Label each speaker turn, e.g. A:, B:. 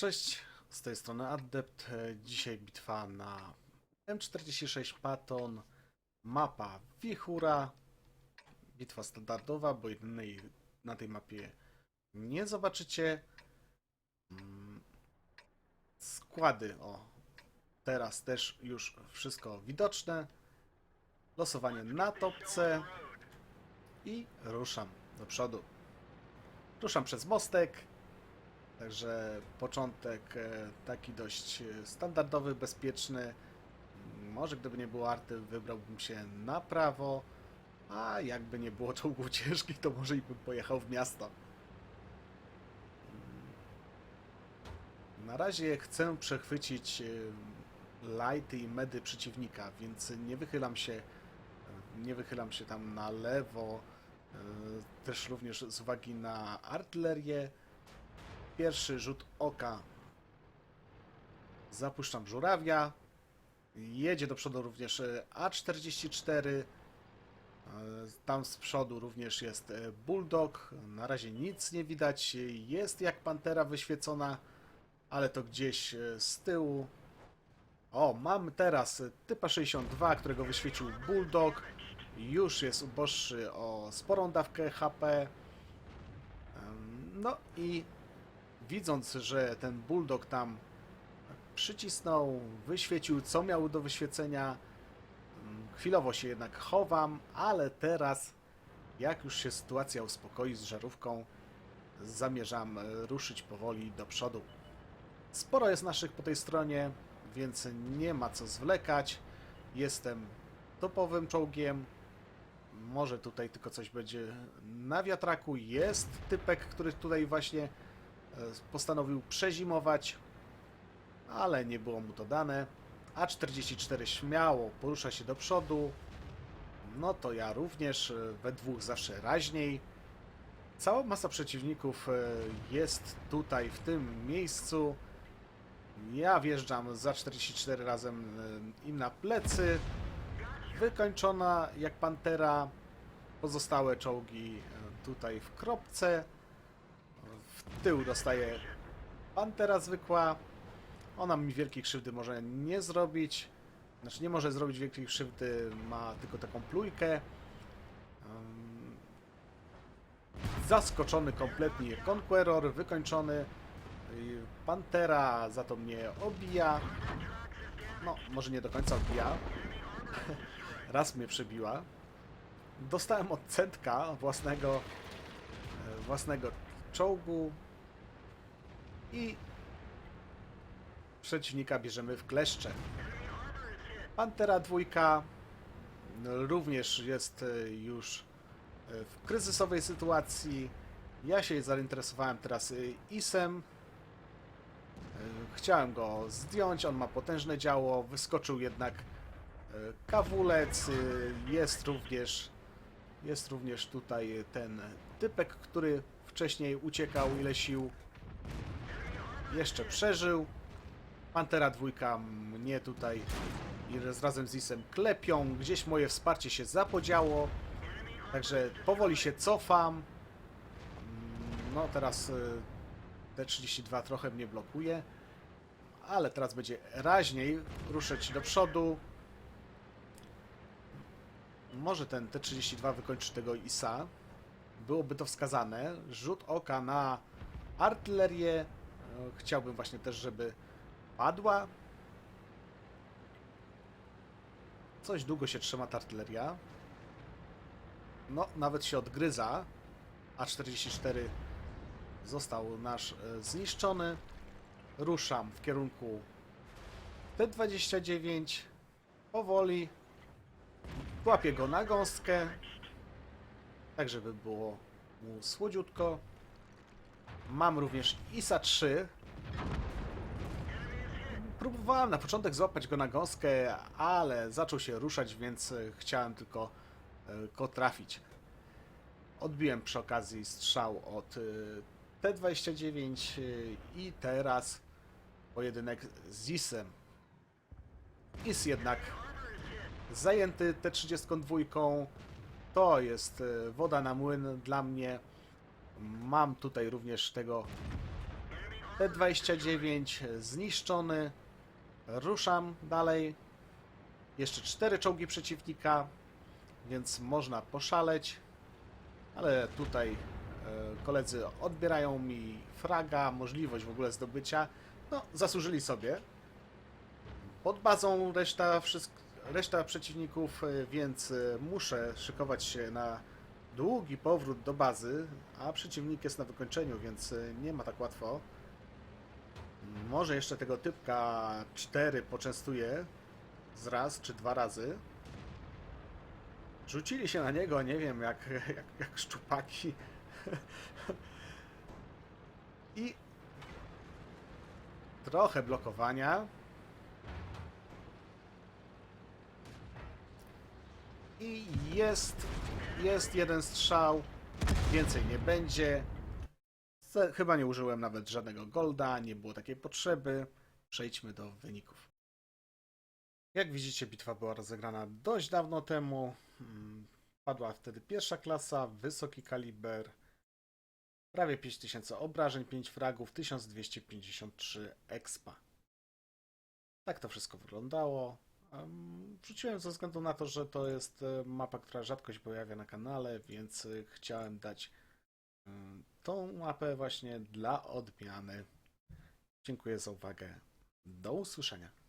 A: Cześć, z tej strony Adept. Dzisiaj bitwa na M46 Patton, mapa Wichura. Bitwa standardowa, bo jednej na tej mapie nie zobaczycie. Mm, Składy, o, teraz też już wszystko widoczne. Losowanie na topce i ruszam do przodu. Ruszam przez mostek. Także początek e, taki dość e, standardowy, bezpieczny. Może gdyby nie było arty, wybrałbym się na prawo, a jakby nie było czołgów ciężkich, to może i bym pojechał w miasto. Na razie chcę przechwycić e, lighty i medy przeciwnika, więc nie wychylam się nie wychylam się tam na lewo, też również z uwagi na artylerię. Pierwszy rzut oka. Zapuszczam żurawia. Jedzie do przodu również e, A44. E, Tam z przodu również jest e, Bulldog. Na razie nic nie widać. Jest jak pantera wyświecona, ale to gdzieś z tyłu. O, mamy teraz typa 62, którego wyświecił Bulldog. Już jest uboższy o sporą dawkę HP. No i widząc, że ten bulldog tam przycisnął, wyświecił co miał do wyświecenia, mm, chwilowo się jednak chowam, ale teraz, jak już się sytuacja uspokoi z żarówką, zamierzam e, ruszyć powoli do przodu. Sporo jest naszych po tej stronie, więc nie ma co zwlekać. Jestem topowym czołgiem. Może tutaj tylko coś będzie na wiatraku. Jest typek, który tutaj właśnie postanowił przezimować, ale nie było mu to dane. A44 śmiało porusza się do przodu. No to ja również, e, we dwóch zawsze raźniej. Cała masa przeciwników e, jest tutaj, w tym miejscu. Ja wjeżdżam za 44 razem e, im na plecy. Wykończona jak pantera. Pozostałe czołgi e, tutaj w kropce. W tył dostaje pantera zwykła. Ona mi wielkiej krzywdy może nie zrobić. Znaczy nie może zrobić wielkiej krzywdy, ma tylko taką plujkę. Zaskoczony kompletnie Conqueror, wykończony. Pantera za to mnie obija. No, może nie do końca odbija. Raz mnie przebiła. Dostałem od centka własnego, e, własnego czołgu i przeciwnika bierzemy w kleszcze. Pantera dwójka również jest e, już e, w kryzysowej sytuacji. Ja się zainteresowałem teraz e, ISem. Chciałem go zdjąć, on ma potężne działo, wyskoczył jednak kawulec, jest również jest również tutaj ten typek, który wcześniej uciekał ile sił. Jeszcze przeżył. Pantera dwójka mnie tutaj razem z Isem klepią. Gdzieś moje wsparcie się zapodziało. Także powoli się cofam. Mm, No teraz y, T32 trochę mnie blokuje. Ale teraz będzie raźniej ruszać do przodu. Może ten T32 wykończy tego ISA. Byłoby to wskazane. Rzut oka na artylerię. Chciałbym właśnie też, żeby padła. Coś długo się trzyma ta artyleria. No, nawet się odgryza. A44 został nasz e, zniszczony. Ruszam w kierunku T29. Powoli Łapię go na gąskę, tak żeby było mu słodziutko. Mam również ISA 3. Próbowałem na początek złapać go na gąskę, ale zaczął się ruszać, więc e, chciałem tylko e, go trafić. Odbiłem przy okazji strzał od e, T29 e, i teraz pojedynek z ISem. IS jednak zajęty T32. To jest woda na młyn dla mnie. Mam tutaj również tego T-29 zniszczony. Ruszam dalej. Jeszcze cztery czołgi przeciwnika, więc można poszaleć. Ale tutaj e, koledzy odbierają mi fraga, możliwość w ogóle zdobycia. No, zasłużyli sobie. Pod bazą reszta, reszta przeciwników, e, więc e, muszę szykować się na długi powrót do bazy, a przeciwnik jest na wykończeniu, więc e, nie ma tak łatwo. Może jeszcze tego typka 4 poczęstuję z raz czy dwa razy. Rzucili się na niego, nie wiem, jak, jak, jak szczupaki. I trochę blokowania. I jest, jest jeden strzał, więcej nie będzie. Chyba nie użyłem nawet żadnego golda, nie było takiej potrzeby. Przejdźmy do wyników. Jak widzicie, bitwa była rozegrana dość dawno temu. Mm, Padła wtedy pierwsza klasa, wysoki kaliber, prawie 5000 obrażeń, 5 fragów, 1253 expa. Tak to wszystko wyglądało. Em, Wrzuciłem ze względu na to, że to jest e, mapa, która rzadko się pojawia na kanale, więc e, chciałem dać em, tą mapę właśnie dla odmiany. Dziękuję za uwagę. Do usłyszenia.